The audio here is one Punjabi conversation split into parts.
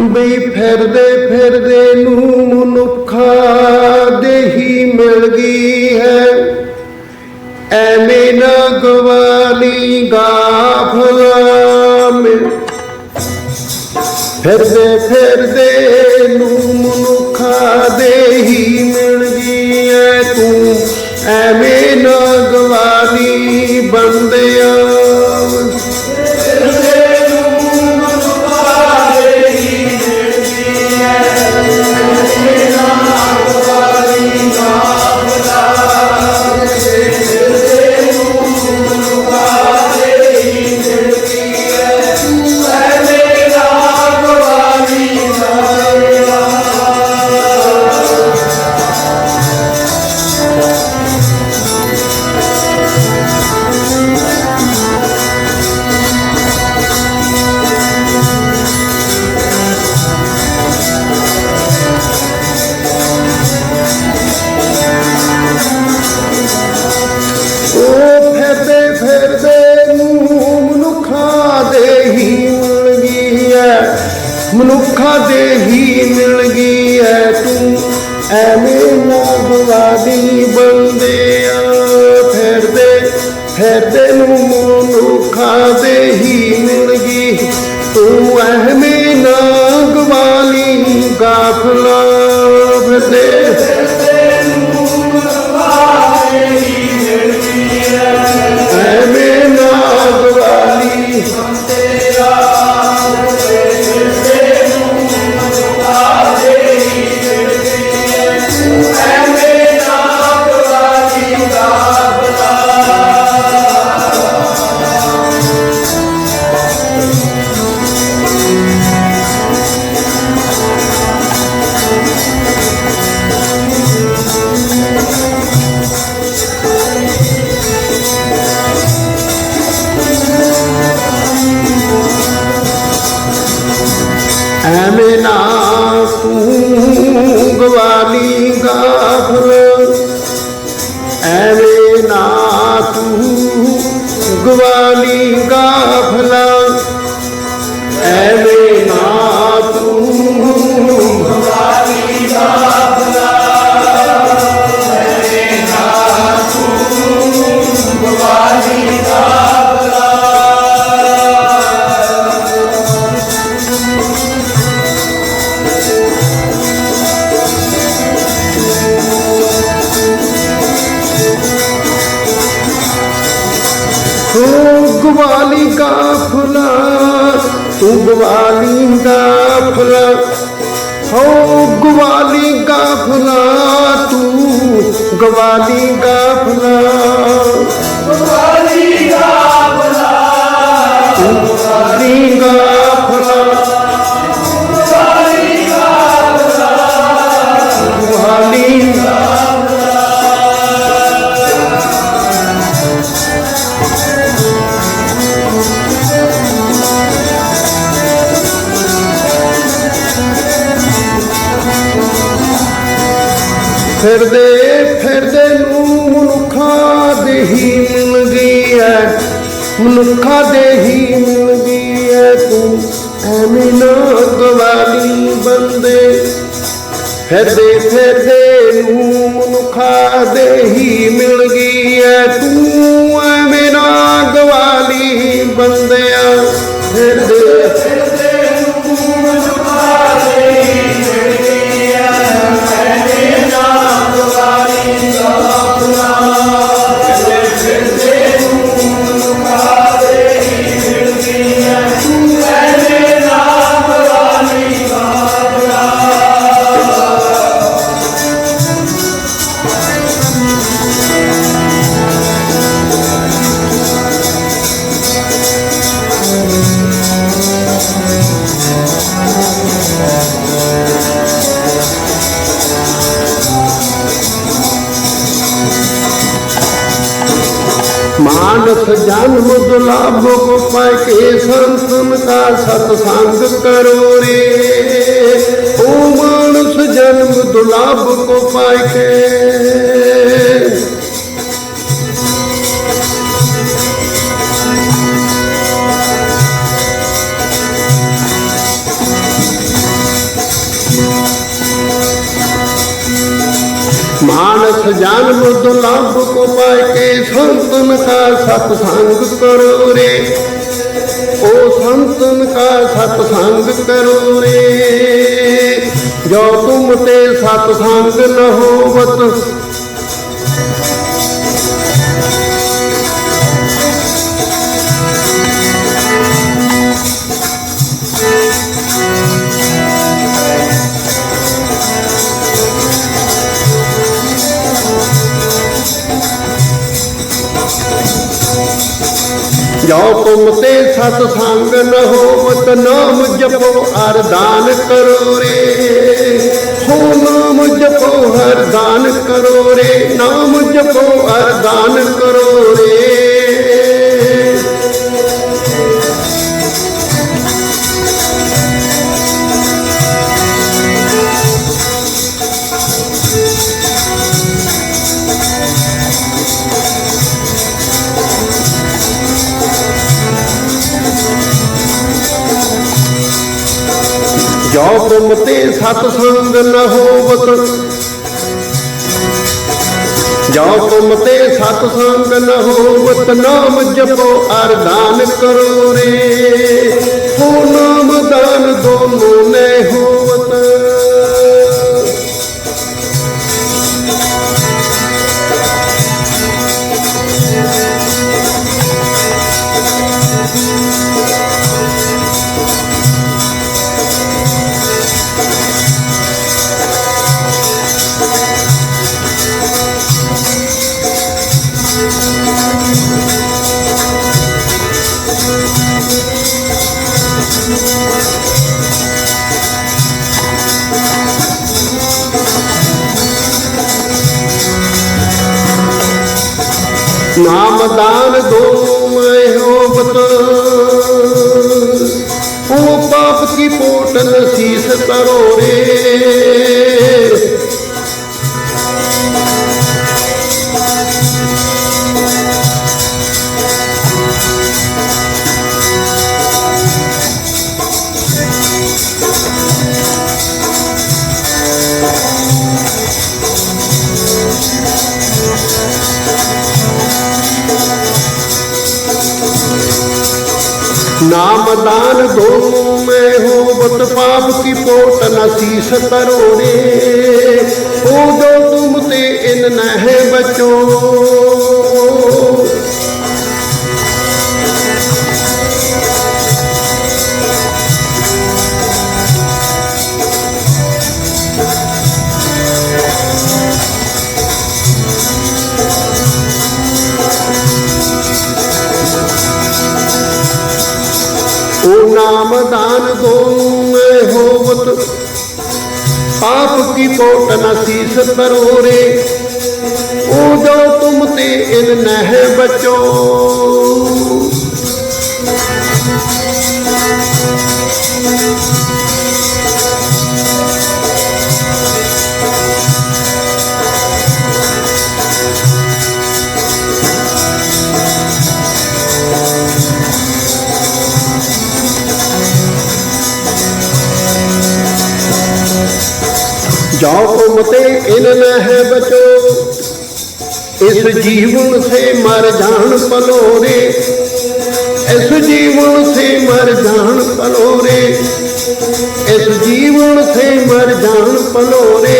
ਬਈ ਫਿਰਦੇ ਫਿਰਦੇ ਨੂੰ ਮਨੁੱਖਾ ਦੇਹੀ ਮਿਲ ਗਈ ਹੈ। ਐਵੇਂ ਨਾ ਗਵਾਲੀ ਗਾਫਲਾ ਮਿਲ। ਫਿਰਦੇ ਫਿਰਦੇ ਨੂੰ ਮਨੁੱਖਾਂ ਦੇ ਹੀ ਮਿਲ ਗਈ ਐ ਤੂੰ। ਐਵੇਂ ਨਾ ਬਵਾਦੀ ਬੰਦਿਆ ਫਿਰਦੇ ਫਿਰਦੇ ਨੂੰ ਮਨੁੱਖਾਂ ਦੇ ਹੀ ਮਿਲ ਗਈ। ਤੂੰ ਐਵੇਂ ਨਾ ਗਵਾਲੀ ਗਾਫਲਾ। ਐਵੇਂ ਨਾ ਤੂੰ ਗਵਾਲੀ ਗਾਫਲਾ ਤੂੰ ਗਵਾਲੀ ਗਾਫਲਾ ਹੋ ਗਵਾਲੀ ਗਾਫਲਾ ਤੂੰ ਗਵਾਲੀ ਗਾਫਲਾ ਫਿਰਦੇ ਫਿਰਦੇ ਨੂੰ ਮਨੁੱਖਾਂ ਦੇ ਹੀ ਮਿਲ ਗਈ ਐ। ਮਨੁੱਖਾਂ ਦੇ ਹੀ ਮਿਲ ਗਈ ਤੂੰ, ਐਵੇਂ ਨਾ ਗਵਾਲੀ ਬੰਦੇ। ਫਿਰਦੇ ਫਿਰਦੇ ਨੂੰ ਮਨੁੱਖਾਂ ਦੇ ਹੀ ਨਾਨਕ ਜਨਮ ਦੁਲਾਭੋ ਕੋ ਪਾਇ ਕੇ ਸੰਤਨ ਕਾ ਸਤਸੰਗ ਕਰੋ ਰੇ। ਓ ਮਾਨਸ ਜਨਮ ਦੁਲਾਭ ਕੋ ਪਾਇ ਕੇ। ਮਾਨਸ ਜਨਮ ਦੁਲਾਭ ਸੰਤਨ ਕਾ ਸਤ ਸੰਗ ਕਰੋ ਰੇ। ਓ ਸੰਤਨ ਕਾ ਸਤ ਸੰਗ ਕਰੋ ਰੇ। ਜੋ ਤੁਮ ਤੇ ਸਤ ਸੰਗ ਨ ਹੋਵਤ ਜਾਓ ਤੁਮ ਤੇ ਸਤ ਸੰਗ ਨ ਹੋਵਤ, ਨਾਮ ਜਪੋ ਅਰਦਾਨ ਕਰੋ ਰੇ। ਹੋ ਨਾਮ ਜਪੋ ਅਰਦਾਨ ਕਰੋ ਰੇ, ਨਾਮ ਜਪੋ ਅਰਦਾਨ ਕਰੋ ਰੇ। ਜੋ ਤੁਮ ਤੇ ਸਤ ਸੰਗ ਨ ਹੋਵਤ। ਜੋ ਤੁਮ ਤੇ ਸਤ ਸੰਗ ਨ ਹੋਵਤ, ਨਾਮ ਜਪੋ ਅਰਦਾਨ ਕਰੋ ਰੇ। ਹੋ ਨਾਮਦਾਨ ਦੋ ਮੈਂ ਹੋਵਤ ਉਹ ਪਾਪ ਕੀ ਪੋਟ ਸੀਸ ਤਰੋ ਰੇ ਨਾਮ ਦਾਨ ਦੋ ਮੈਂ ਹੋਵਤ ਪਾਪ ਕੀ ਪੋਟ ਨਸੀਸ ਤਰੋ ਰੇ ਉਹ ਜੋ ਤੁਮ ਤੇ ਇਨ ਨਹਿ ਬਚੋ। ਨਾਮ ਦਾਨ ਦੋ ਮੈਂ ਹੋਵਤ। ਪਾਪ ਕੀ ਪੋਟ ਨਸੀਸ ਤਰੋ ਰੇ ਤੁਮ ਤੇ ਇਨ ਨਹਿ ਬਚੋ। ਜਾਓ ਮਤੇ ਇਨ ਨਹਿ ਬਚੋ। ਇਸ ਜੀਵਨ ਸੇ ਮਰ ਜਾਣ ਪਲੋਰੇ ਇਸ ਜੀਵਨ ਸੇ ਮਰ ਜਾਣ ਪਲੋਰੇ ਇਸ ਜੀਵਨ ਸੇ ਮਰ ਜਾਣ ਪਲੋਰੇ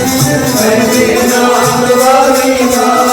ਐਵੇਂ ਨਾ ਗਵਾਲੀ ਮਾਂ